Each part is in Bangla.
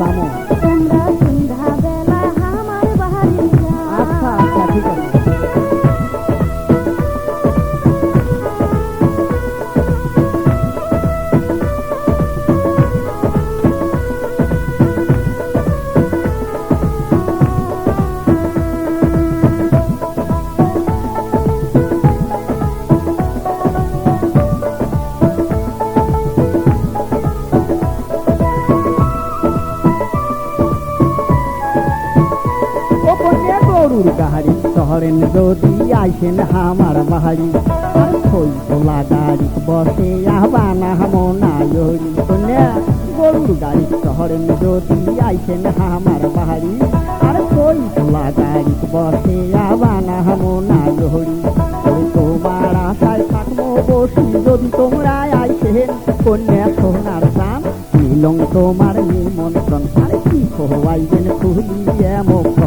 vamos. গরুর গাড়ি শহরেন যদি আইসেন আমার বাহারি। আর খই তোলা গাড়ি বসে আহবানা মনায়রি কন্যা গরুর গাড়ি শহরেন যদি আইসেন আমার বাহারি। আর খই তোলা গাড়ি বসে আহবানা মনায়রি তোমার আশায় থাকব বসি, যদি তোমরা আইসেন কন্যা সোনার চান মিলং তোমার নিমন্ত্রণ, আর কি খোয়াইবেন খুলিয়ে মুখ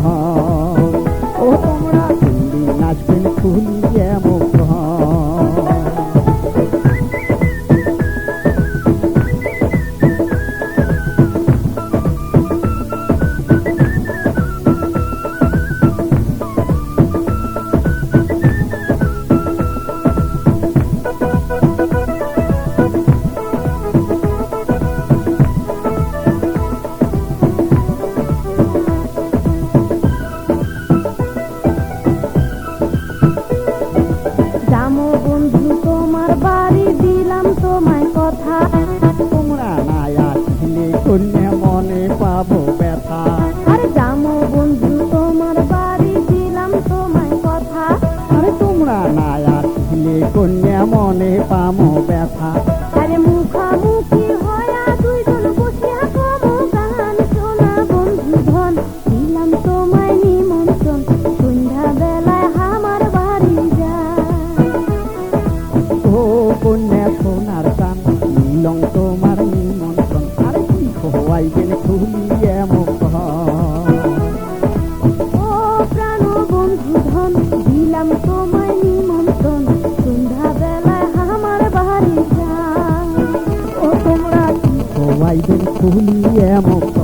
কন্যা মনে পাবো ব্যথা। আর জামো বন্ধু তোমার বাড়ি দিলাম তোমায় কথা। আরে তোমরা না আসলে কন্যা মনে পামো ব্যথা। আরে মুখামুখি হয়া দুইজন বসিয়া কমো গান শোনা বন্ধু ধন। দিলাম তোমায় নিমন্ত্রণ সন্ধ্যা বেলায় আমার বাড়ি যা। ও কন্যা সোনার চান মিলং বাড়ি